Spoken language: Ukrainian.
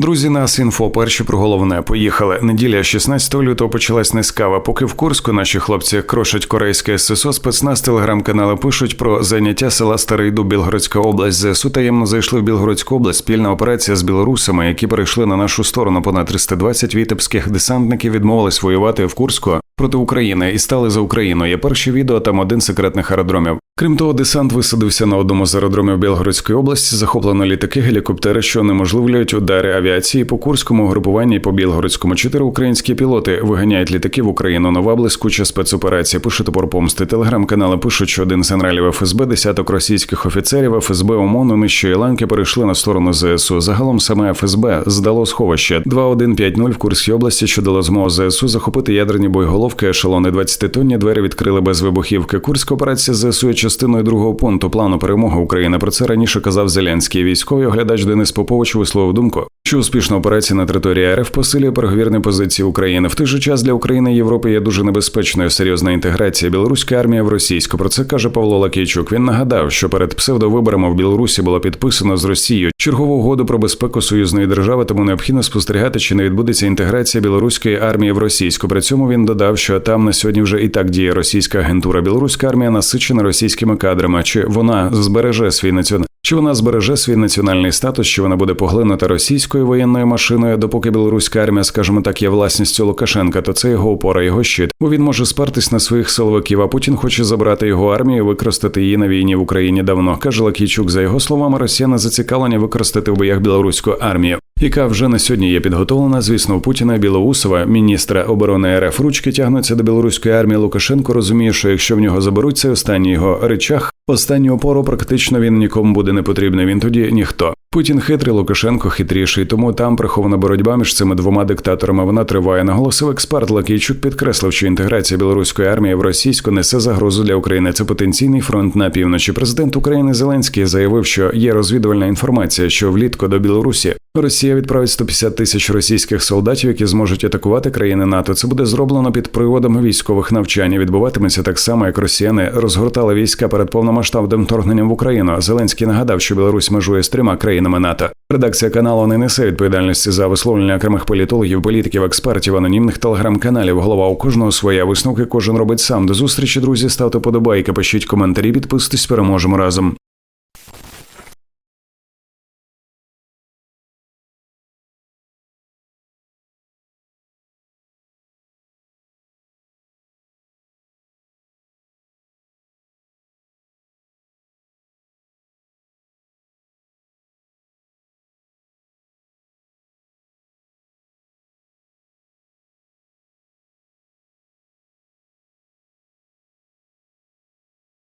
Друзі, нас інфо перші про головне. Поїхали. Неділя 16 лютого почалась нескава. Поки в Курську наші хлопці крошать корейське ССО, спецназ телеграм-канали пишуть про заняття села Старий Дуб, Білгородська область. ЗСУ таємно зайшли в Білгородську область. Спільна операція з білорусами, які перейшли на нашу сторону. Понад 320 вітебських десантників відмовились воювати в Курську проти України і стали за Україну. Є перші відео там один секретних аеродромів. Крім того, десант висадився на одному з аеродромів Білгородської області. Захоплено літаки, гелікоптери, що унеможливлюють удари авіації по курському групуванні по Білгородському. Чотири українські пілоти виганяють літаки в Україну. Нова блискуча спецоперація. Пише топор помсти. Телеграм-канали пишуть, що один з генералів ФСБ, десяток російських офіцерів ФСБ ОМОНу нижчої ланки перейшли на сторону ЗСУ. Загалом саме ФСБ здало сховище 2150 в Курській області, що дало змогу ЗСУ захопити ядерні боєголовки, ешелони 20-тонні. Двері відкрили без вибухівки. Курська операція ЗСУ частиною другого пункту плану перемоги України. Про це раніше казав Зеленський. Військовий оглядач Денис Попович висловив думку, що успішна операція на території РФ посилює переговірні позиції України. В той же час для України і Європи є дуже небезпечною серйозна інтеграція білоруської армії в російську. Про це каже Павло Лакійчук. Він нагадав, що перед псевдовиборами в Білорусі було підписано з Росією чергову угоду про безпеку союзної держави, тому необхідно спостерігати, чи не відбудеться інтеграція білоруської армії в російську. При цьому він додав, що там на сьогодні вже і так діє російська агентура. Білоруська армія насичена російськими кадрами. Чи вона збереже свій націон... Чи вона збереже свій національний статус, чи вона буде поглинута російською воєнною машиною, допоки білоруська армія, скажімо так, є власністю Лукашенка, то це його опора, його щит. Бо він може спертись на своїх силовиків. А Путін хоче забрати його армію, і використати її на війні в Україні давно. каже Лакійчук. За його словами, росіяни зацікавлені використати в боях білоруську армію, яка вже на сьогодні є підготовлена. Звісно, у Путіна Білоусова, міністра оборони РФ, ручки тягнуться до білоруської армії. Лукашенко розуміє, що якщо в нього заберуть цей останній його речах, останню опору практично він нікому буде не потрібний. Він тоді ніхто. Путін хитрий, Лукашенко хитріший, тому там прихована боротьба між цими двома диктаторами. Вона триває. Наголосив експерт Лакійчук, підкреслив, що інтеграція білоруської армії в російську несе загрозу для України. Це потенційний фронт на півночі. Президент України Зеленський заявив, що є розвідувальна інформація, що влітку до Білорусі Росія відправить 150 тисяч російських солдатів, які зможуть атакувати країни НАТО. Це буде зроблено під приводом військових навчань. Відбуватиметься так само, як росіяни розгортали війська перед повномасштабним вторгненням в Україну. Зеленський нагадав, що Білорусь межує з трьома країнами НАТО. Редакція каналу не несе відповідальності за висловлення окремих політологів, політиків, експертів, анонімних телеграм-каналів. Голова у кожного своя висновки кожен робить сам. До зустрічі, друзі. Ставте подобайки, пишіть коментарі, підписуйтесь, переможемо разом.